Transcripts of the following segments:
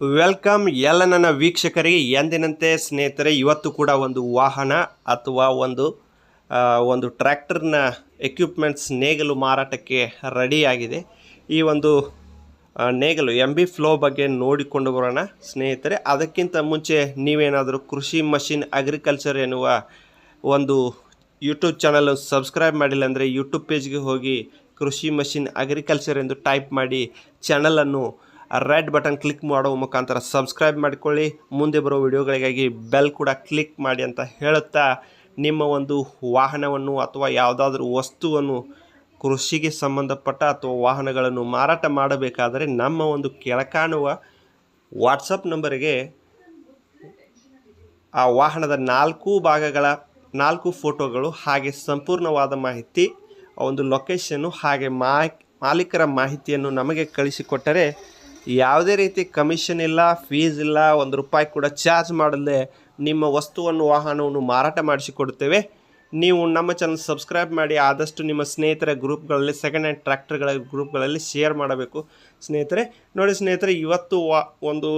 Welcome ಎಲ್ಲ ನನ್ನ ವೀಕ್ಷಕರಿಗೆ, ಎಂದಿನಂತೆ ಸ್ನೇಹಿತರೆ, ಇವತ್ತು ಕೂಡ ಒಂದು ವಾಹನ ಅಥವಾ ಒಂದು ಒಂದು ಟ್ರ್ಯಾಕ್ಟರ್ನ ಎಕ್ವಿಪ್ಮೆಂಟ್ಸ್ ನೇಗಲು ಮಾರಾಟಕ್ಕೆ ರೆಡಿಯಾಗಿದೆ ಈ ಒಂದು ನೇಗಲು ಎಂ ಬಿ ಫ್ಲೋ ಬಗ್ಗೆ ನೋಡಿಕೊಂಡು ಬರೋಣ ಸ್ನೇಹಿತರೆ. ಅದಕ್ಕಿಂತ ಮುಂಚೆ ನೀವೇನಾದರೂ ಕೃಷಿ ಮಷಿನ್ ಅಗ್ರಿಕಲ್ಚರ್ ಎನ್ನುವ ಒಂದು ಯೂಟ್ಯೂಬ್ ಚಾನಲ್ ಸಬ್ಸ್ಕ್ರೈಬ್ ಮಾಡಿಲ್ಲ ಅಂದರೆ ಯೂಟ್ಯೂಬ್ ಪೇಜ್ಗೆ ಹೋಗಿ ಕೃಷಿ ಮಷಿನ್ ಅಗ್ರಿಕಲ್ಚರ್ ಎಂದು ಟೈಪ್ ಮಾಡಿ ಚಾನಲನ್ನು ರೆಡ್ ಬಟನ್ ಕ್ಲಿಕ್ ಮಾಡುವ ಮುಖಾಂತರ ಸಬ್ಸ್ಕ್ರೈಬ್ ಮಾಡಿಕೊಳ್ಳಿ. ಮುಂದೆ ಬರೋ ವಿಡಿಯೋಗಳಿಗಾಗಿ ಬೆಲ್ ಕೂಡ ಕ್ಲಿಕ್ ಮಾಡಿ ಅಂತ ಹೇಳುತ್ತಾ, ನಿಮ್ಮ ಒಂದು ವಾಹನವನ್ನು ಅಥವಾ ಯಾವುದಾದ್ರೂ ವಸ್ತುವನ್ನು ಕೃಷಿಗೆ ಸಂಬಂಧಪಟ್ಟ ಅಥವಾ ವಾಹನಗಳನ್ನು ಮಾರಾಟ ಮಾಡಬೇಕಾದರೆ ನಮ್ಮ ಒಂದು ಕೆಳಕಾಣುವ ವಾಟ್ಸಪ್ ನಂಬರಿಗೆ ಆ ವಾಹನದ ನಾಲ್ಕು ಭಾಗಗಳ ನಾಲ್ಕು ಫೋಟೋಗಳು ಹಾಗೆ ಸಂಪೂರ್ಣವಾದ ಮಾಹಿತಿ ಒಂದು ಲೊಕೇಶನ್ನು ಹಾಗೆ ಮಾಲೀಕರ ಮಾಹಿತಿಯನ್ನು ನಮಗೆ ಕಳಿಸಿಕೊಟ್ಟರೆ ಯಾವುದೇ ರೀತಿ ಕಮಿಷನ್ ಇಲ್ಲ ಫೀಸ್ ಇಲ್ಲ, ಒಂದು ರೂಪಾಯಿ ಕೂಡ ಚಾರ್ಜ್ ಮಾಡದೆ ನಿಮ್ಮ ವಸ್ತುವನ್ನು, ವಾಹನವನ್ನು ಮಾರಾಟ ಮಾಡಿಸಿಕೊಡುತ್ತೇವೆ. ನೀವು ನಮ್ಮ ಚಾನಲ್ ಸಬ್ಸ್ಕ್ರೈಬ್ ಮಾಡಿ, ಆದಷ್ಟು ನಿಮ್ಮ ಸ್ನೇಹಿತರ ಗ್ರೂಪ್ಗಳಲ್ಲಿ ಸೆಕೆಂಡ್ ಹ್ಯಾಂಡ್ ಟ್ರ್ಯಾಕ್ಟರ್ಗಳ ಗ್ರೂಪ್ಗಳಲ್ಲಿ ಶೇರ್ ಮಾಡಬೇಕು. ಸ್ನೇಹಿತರೆ, ನೋಡಿ ಸ್ನೇಹಿತರೆ, ಇವತ್ತು ವಾ, ಒಂದು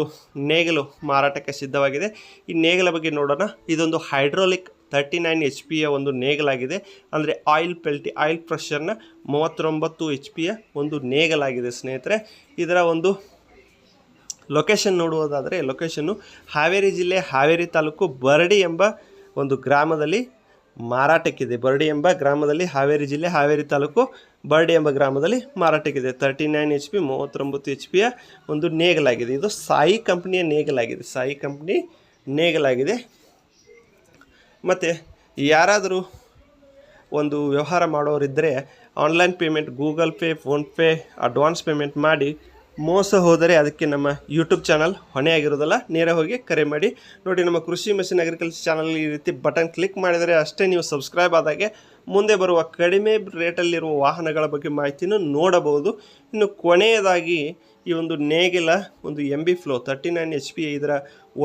ನೇಗಿಲು ಮಾರಾಟಕ್ಕೆ ಸಿದ್ಧವಾಗಿದೆ. ಈ ನೇಗಿಲ ಬಗ್ಗೆ ನೋಡೋಣ. ಇದೊಂದು ಹೈಡ್ರೋಲಿಕ್ ತರ್ಟಿ ನೈನ್ ಎಚ್ ಪಿಯ ಒಂದು ನೇಗಲಾಗಿದೆ. ಅಂದರೆ ಆಯಿಲ್ ಪೆಲ್ಟಿ ಆಯಿಲ್ ಪ್ರೆಷರ್ನ ಮೂವತ್ತೊಂಬತ್ತು ಎಚ್ ಪಿಯ ಒಂದು ನೇಗಲಾಗಿದೆ ಸ್ನೇಹಿತರೆ. ಇದರ ಒಂದು ಲೊಕೇಶನ್ ನೋಡುವುದಾದರೆ ಲೊಕೇಶನ್ನು ಹಾವೇರಿ ಜಿಲ್ಲೆ, ಹಾವೇರಿ ತಾಲೂಕು ಬರಡಿ ಎಂಬ ಒಂದು ಗ್ರಾಮದಲ್ಲಿ ಮಾರಾಟಕ್ಕಿದೆ. ಬರಡಿ ಎಂಬ ಗ್ರಾಮದಲ್ಲಿ ಹಾವೇರಿ ಜಿಲ್ಲೆ, ಹಾವೇರಿ ತಾಲೂಕು ಬರಡಿ ಎಂಬ ಗ್ರಾಮದಲ್ಲಿ ಮಾರಾಟಕ್ಕಿದೆ. ತರ್ಟಿ ನೈನ್ ಎಚ್ ಪಿ ಮೂವತ್ತೊಂಬತ್ತು ಎಚ್ ಪಿಯ ಒಂದು ನೇಗಲಾಗಿದೆ. ಇದು ಸಾಯಿ ಕಂಪ್ನಿಯ ನೇಗಲಾಗಿದೆ. ಸಾಯಿ ಕಂಪ್ನಿ ನೇಗಲಾಗಿದೆ. ಮತ್ತು ಯಾರಾದರೂ ಒಂದು ವ್ಯವಹಾರ ಮಾಡೋರಿದ್ದರೆ online payment Google Pay PhonePe advance payment ಮಾಡಿ ಮೋಸ ಹೋದರೆ ಅದಕ್ಕೆ ನಮ್ಮ ಯೂಟ್ಯೂಬ್ ಚಾನಲ್ ಹೊಣೆಯಾಗಿರೋದಲ್ಲ, ನೇರ ಹೋಗಿ ಕರೆ ಮಾಡಿ. ನೋಡಿ, ನಮ್ಮ ಕೃಷಿ ಮಷಿನ್ ಅಗ್ರಿಕಲ್ಚರ್ ಚಾನಲ್ ಈ ರೀತಿ ಬಟನ್ ಕ್ಲಿಕ್ ಮಾಡಿದರೆ ಅಷ್ಟೇ ನೀವು ಸಬ್ಸ್ಕ್ರೈಬ್ ಆದಾಗೆ ಮುಂದೆ ಬರುವ ಕಡಿಮೆ ರೇಟಲ್ಲಿರುವ ವಾಹನಗಳ ಬಗ್ಗೆ ಮಾಹಿತಿನೂ ನೋಡಬಹುದು. ಇನ್ನು ಕೊನೆಯದಾಗಿ ಈ ಒಂದು ನೇಗಿಲ, ಒಂದು M B plough thirty nine H P ಇದರ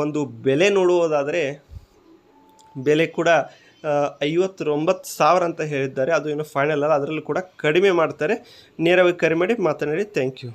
ಒಂದು ಬೆಲೆ ನೋಡುವುದಾದರೆ ಬೆಲೆ ಕೂಡ ಐವತ್ತೊಂಬತ್ತು ಸಾವಿರ ಅಂತ ಹೇಳಿದ್ದಾರೆ. ಅದು ಇನ್ನು ಫೈನಲ್ ಅಲ್ಲ, ಅದರಲ್ಲೂ ಕೂಡ ಕಡಿಮೆ ಮಾಡ್ತಾರೆ. ನೇರವಾಗಿ ಕರೆ ಮಾಡಿ ಮಾತನಾಡಿ. Thank you